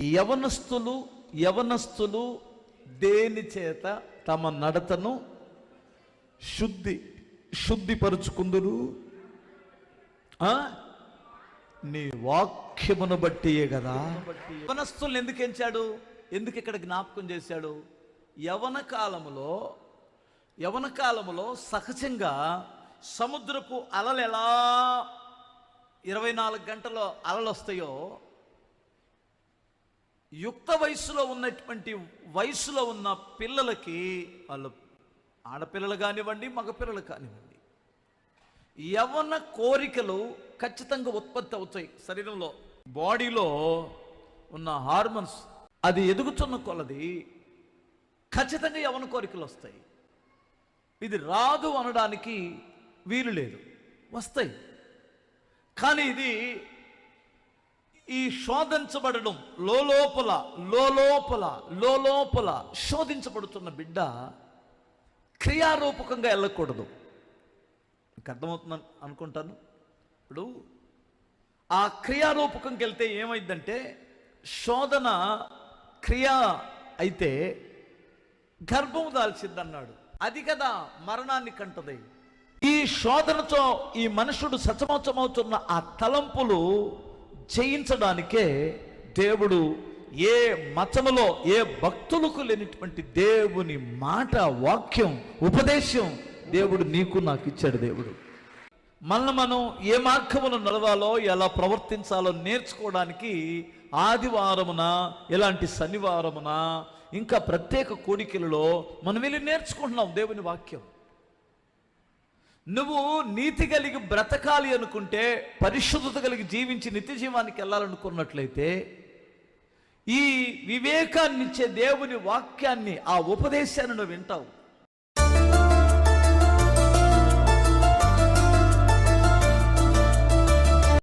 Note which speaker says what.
Speaker 1: యవనస్తులు యవనస్తులు దేని చేత తమ నడతను శుద్ధి శుద్ధిపరుచుకుందురు? నీ వాక్యమును బట్టియే కదా. యవనస్తుల్ని ఎందుకు ఎంచాడు? ఎందుకు ఇక్కడ జ్ఞాపకం చేశాడు? యవన కాలములో యవన కాలములో సహజంగా సముద్రపు అలలు ఎలా ఇరవై నాలుగు గంటలో అలలు వస్తాయో యుక్త వయసులో ఉన్నటువంటి వయసులో ఉన్న పిల్లలకి వాళ్ళు ఆడపిల్లలు కానివ్వండి మగపిల్లలు కానివ్వండి యవన కోరికలు ఖచ్చితంగా ఉత్పత్తి అవుతాయి శరీరంలో. బాడీలో ఉన్న హార్మోన్స్ అది ఎదుగుతున్న కొలది ఖచ్చితంగా యవన కోరికలు వస్తాయి. ఇది రాదు అనడానికి వీలు లేదు. వస్తాయి. కానీ ఇది ఈ శోధించబడడం లోపల లోపల లోపల శోధించబడుతున్న బిడ్డ క్రియారూపకంగా వెళ్ళకూడదు మీకు అర్థమవుతుందని అనుకుంటాను. ఇప్పుడు ఆ క్రియారూపకంకి వెళ్తే ఏమైందంటే శోధన క్రియ అయితే గర్భం దాల్చిందన్నాడు. అది కదా మరణాన్ని కంటది. ఈ శోధనతో ఈ మనుషుడు సచమోచమవుతున్న ఆ తలంపులు చేయించడానికే దేవుడు ఏ మతములో ఏ భక్తులకు లేనిటువంటి దేవుని మాట వాక్యం ఉపదేశం దేవుడు నీకు నాకు ఇచ్చాడు దేవుడు. మనల్ని మనం ఏ మార్గమును నడవాలో ఎలా ప్రవర్తించాలో నేర్చుకోవడానికి ఆదివారమున ఇలాంటి శనివారమున ఇంకా ప్రత్యేక కోడికలలో మనం వెళ్ళి నేర్చుకుంటున్నాం దేవుని వాక్యం. నువ్వు నీతి కలిగి బ్రతకాలి అనుకుంటే పరిశుద్ధత కలిగి జీవించి నిత్య జీవానికి వెళ్ళాలనుకున్నట్లయితే ఈ వివేకాన్నిచ్చే దేవుని వాక్యాన్ని ఆ ఉపదేశాన్ని నువ్వు వింటావు.